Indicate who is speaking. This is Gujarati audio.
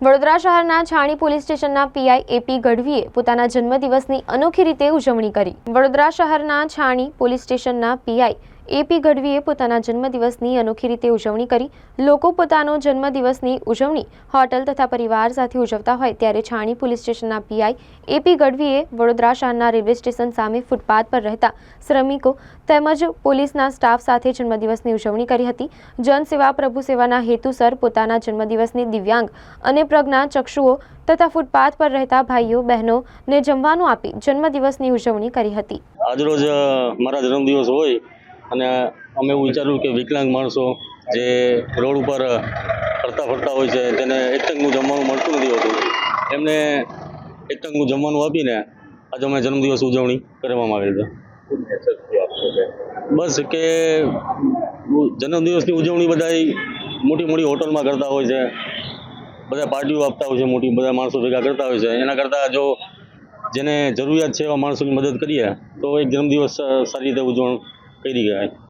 Speaker 1: વડોદરા શહેરના છાણી પોલીસ સ્ટેશનના પીઆઈ એપી ગઢવીએ પોતાના જન્મદિવસની અનોખી રીતે ઉજવણી કરી. વડોદરા શહેરના છાણી પોલીસ સ્ટેશનના પીઆઈ એપી ગઢવીએ પોતાના જન્મદિવસની અનોખી રીતે ઉજવણી કરી. લોકો પોતાનો જન્મદિવસની ઉજવણી હોટલ તથા પરિવાર સાથે ઉજવતા હોય ત્યારે છાણી પોલીસ સ્ટેશનના પીઆઈ એપી ગઢવીએ વડોદરા શહેરના રેલવે સ્ટેશન સામે ફૂટપાથ પર રહેતા શ્રમિકો તેમજ પોલીસના સ્ટાફ સાથે જન્મદિવસની ઉજવણી કરી હતી. જનસેવા પ્રભુ સેવાના હેતુસર પોતાના જન્મદિવસની દિવ્યાંગ અને પ્રજ્ઞા ચક્ષુઓ તથા ફૂટપાથ પર રહેતા ભાઈઓ બહેનોને જમવાનું આપી જન્મદિવસની ઉજવણી કરી હતી.
Speaker 2: આજરોજ મારા જન્મદિવસ હોય અને અમે એવું વિચાર્યું કે વિકલાંગ માણસો જે રોડ ઉપર ફરતા ફરતા હોય છે, તેને એક જમવાનું મળતું નથી હોતું. એમને એક જમવાનું આપીને આજે અમે જન્મદિવસ ઉજવણી કરવામાં આવેલ છે. બસ કે જન્મદિવસની ઉજવણી બધા મોટી મોટી હોટલમાં કરતા હોય છે. બધા પાર્ટીઓ આપતા હોય છે, મોટી બધા માણસો ભેગા કરતા હોય છે. એના કરતાં જો જેને જરૂરિયાત છે એવા માણસોની મદદ કરીએ, તો એક જન્મદિવસ સારી રીતે ઉજવણ કરી કહેવાય